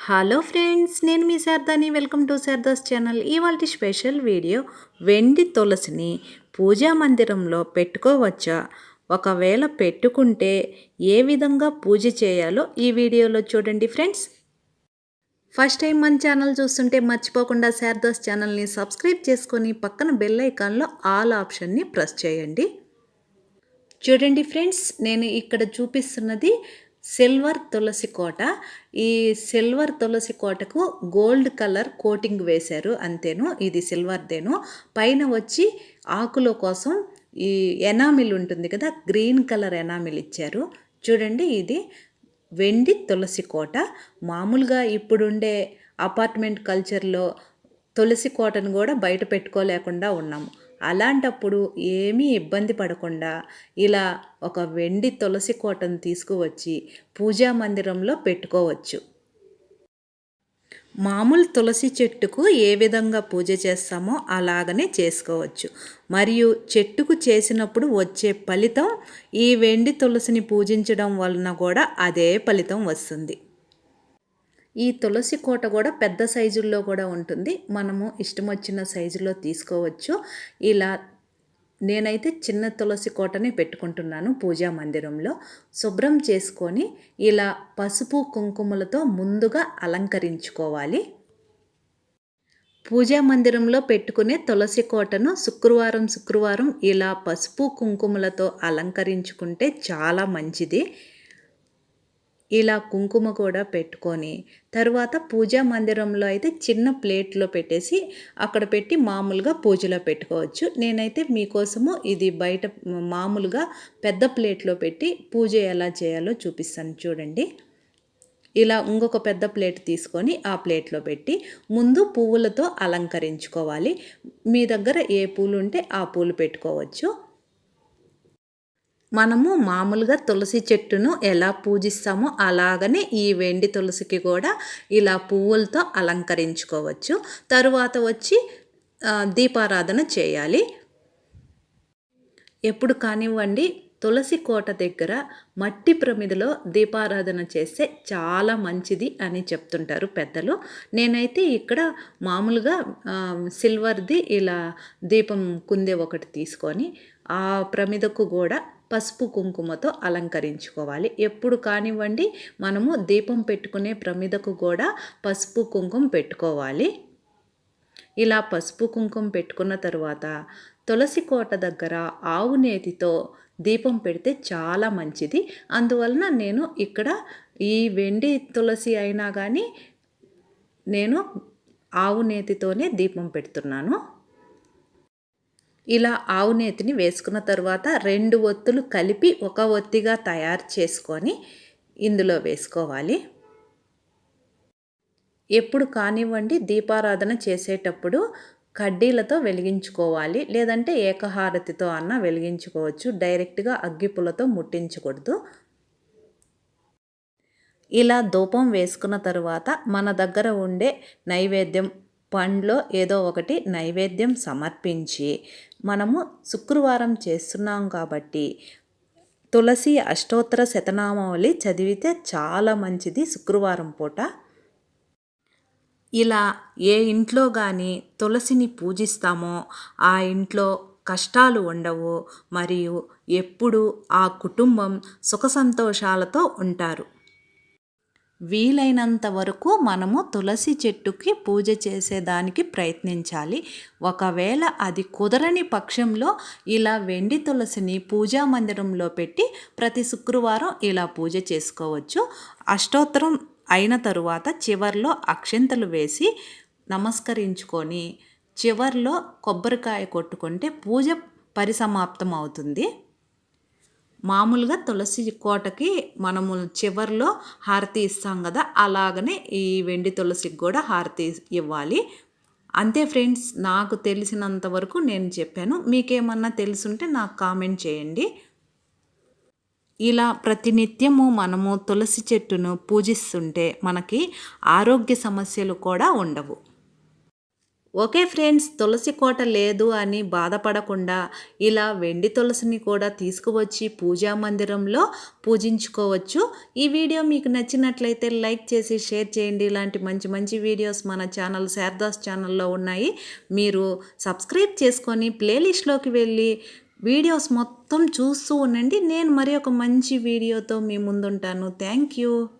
Hello friends నేను మీ శారదాని. వెల్కమ్ టు శారదాస్ ఛానల్ ఇవాళ స్పెషల్ వీడియో వెండి తులసిని పూజా మందిరంలో పెట్టుకోవచ్చా? ఒకవేళ పెట్టుకుంటే ఏ విధంగా పూజ చేయాలో ఈ వీడియోలో చూడండి ఫ్రెండ్స్ ఫస్ట్ టైం మన ఛానల్ చూస్తుంటే మర్చిపోకుండా శారదాస్ ఛానల్ని సబ్స్క్రైబ్ చేసుకొని పక్కన బెల్ ఐకాన్లో ఆల్ ఆప్షన్ని ప్రెస్ చేయండి. చూడండి ఫ్రెండ్స్ నేను ఇక్కడ చూపిస్తున్నది సిల్వర్ తులసి కోట. ఈ సిల్వర్ తులసి కోటకు గోల్డ్ కలర్ కోటింగ్ వేశారు అంతేను. ఇది సిల్వర్దేను. పైన వచ్చి ఆకుల కోసం ఈ ఎనామిల్ ఉంటుంది కదా గ్రీన్ కలర్ ఎనామిల్ ఇచ్చారు. చూడండి ఇది వెండి తులసి కోట. మామూలుగా ఇప్పుడుండే అపార్ట్మెంట్ కల్చర్లో తులసి కోటను కూడా బయట పెట్టుకోలేకుండా ఉన్నాము. అలాంటప్పుడు ఏమీ ఇబ్బంది పడకుండా ఇలా ఒక వెండి తులసి కోటను తీసుకువచ్చి పూజా మందిరంలో పెట్టుకోవచ్చు. మామూలు తులసి చెట్టుకు ఏ విధంగా పూజ చేస్తామో అలాగనే చేసుకోవచ్చు. మరియు చెట్టుకు చేసినప్పుడు వచ్చే ఫలితం ఈ వెండి తులసిని పూజించడం వలన కూడా అదే ఫలితం వస్తుంది. ఈ తులసి కోట కూడా పెద్ద సైజుల్లో కూడా ఉంటుంది. మనము ఇష్టం వచ్చిన సైజులో తీసుకోవచ్చు. ఇలా నేనైతే చిన్న తులసి కోటని పెట్టుకుంటున్నాను పూజా మందిరంలో. శుభ్రం చేసుకొని ఇలా పసుపు కుంకుమలతో ముందుగా అలంకరించుకోవాలి. పూజా మందిరంలో పెట్టుకునే తులసి కోటను శుక్రవారం శుక్రవారం ఇలా పసుపు కుంకుమలతో అలంకరించుకుంటే చాలా మంచిది. ఇలా కుంకుమ కూడా పెట్టుకొని తర్వాత పూజా మందిరంలో అయితే చిన్న ప్లేట్లో పెట్టేసి అక్కడ పెట్టి మామూలుగా పూజలో పెట్టుకోవచ్చు. నేనైతే మీకోసము ఇది బయట మామూలుగా పెద్ద ప్లేట్లో పెట్టి పూజ ఎలా చేయాలో చూపిస్తాను చూడండి. ఇలా ఇంకొక పెద్ద ప్లేట్ తీసుకొని ఆ ప్లేట్లో పెట్టి ముందు పువ్వులతో అలంకరించుకోవాలి. మీ దగ్గర ఏ పూలు ఉంటే ఆ పూలు పెట్టుకోవచ్చు. మనము మామూలుగా తులసి చెట్టును ఎలా పూజిస్తామో అలాగనే ఈ వెండి తులసికి కూడా ఇలా పువ్వులతో అలంకరించుకోవచ్చు. తరువాత వచ్చి దీపారాధన చేయాలి. ఎప్పుడు కానివ్వండి తులసి కోట దగ్గర మట్టి ప్రమిదలో దీపారాధన చేస్తే చాలా మంచిది అని చెప్తుంటారు పెద్దలు. నేనైతే ఇక్కడ మామూలుగా సిల్వర్ది ఇలా దీపం కుందే ఒకటి తీసుకొని ఆ ప్రమిదకు కూడా పసుపు కుంకుమతో అలంకరించుకోవాలి. ఎప్పుడు కానివ్వండి మనము దీపం పెట్టుకునే ప్రమిదకు కూడా పసుపు కుంకుమ పెట్టుకోవాలి. ఇలా పసుపు కుంకుమ పెట్టుకున్న తర్వాత తులసి కోట దగ్గర ఆవు నేతితో దీపం పెడితే చాలా మంచిది. అందువలన నేను ఇక్కడ ఈ వెండి తులసి అయినా కానీ నేను ఆవు నేతితోనే దీపం పెడుతున్నాను. ఇలా ఆవు నేతిని వేసుకున్న తర్వాత రెండు ఒత్తులు కలిపి ఒక ఒత్తిగా తయారు చేసుకొని ఇందులో వేసుకోవాలి. ఎప్పుడు కానివ్వండి దీపారాధన చేసేటప్పుడు కడ్డీలతో వెలిగించుకోవాలి. లేదంటే ఏకహారతితో అన్న వెలిగించుకోవచ్చు. డైరెక్ట్గా అగ్గిపులతో ముట్టించకూడదు. ఇలా ధూపం వేసుకున్న తర్వాత మన దగ్గర ఉండే నైవేద్యం పండ్లో ఏదో ఒకటి నైవేద్యం సమర్పించి మనము శుక్రవారం చేస్తున్నాం కాబట్టి తులసి అష్టోత్తర శతనామావళి చదివితే చాలా మంచిది శుక్రవారం పూట. ఇలా ఏ ఇంట్లో కానీ తులసిని పూజిస్తామో ఆ ఇంట్లో కష్టాలు ఉండవు మరియు ఎప్పుడు ఆ కుటుంబం సుఖ సంతోషాలతో ఉంటారు. వీలైనంత వరకు మనము తులసి చెట్టుకి పూజ చేసేదానికి ప్రయత్నించాలి. ఒకవేళ అది కుదరని పక్షంలో ఇలా వెండి తులసిని పూజా మందిరంలో పెట్టి ప్రతి శుక్రవారం ఇలా పూజ చేసుకోవచ్చు. అష్టోత్తరం అయిన తరువాత చివర్లో అక్షంతలు వేసి నమస్కరించుకొని చివర్లో కొబ్బరికాయ కొట్టుకుంటే పూజ పరిసమాప్తం అవుతుంది మామూలుగా తులసి కోటకి మనము చివర్లో హారతి ఇస్తాం కదా అలాగనే ఈ వెండి తులసికి కూడా హారతి ఇవ్వాలి. అంతే ఫ్రెండ్స్ నాకు తెలిసినంత వరకు నేను చెప్పాను. మీకేమన్నా తెలుసుంటే నాకు కామెంట్ చేయండి. ఇలా ప్రతినిత్యము మనము తులసి చెట్టును పూజిస్తుంటే మనకి ఆరోగ్య సమస్యలు కూడా ఉండవు. ఓకే ఫ్రెండ్స్ తులసి కోట లేదు అని బాధపడకుండా ఇలా వెండి తులసిని కూడా తీసుకువచ్చి పూజా మందిరంలో పూజించుకోవచ్చు. ఈ వీడియో మీకు నచ్చినట్లయితే లైక్ చేసి షేర్ చేయండి. ఇలాంటి మంచి మంచి వీడియోస్ మన ఛానల్ శారదాస్ ఛానల్లో ఉన్నాయి. మీరు సబ్స్క్రైబ్ చేసుకొని ప్లేలిస్ట్లోకి వెళ్ళి వీడియోస్ మొత్తం చూస్తూ ఉండండి. నేను మరి ఒక మంచి వీడియోతో మీ ముందుంటాను. Thank you.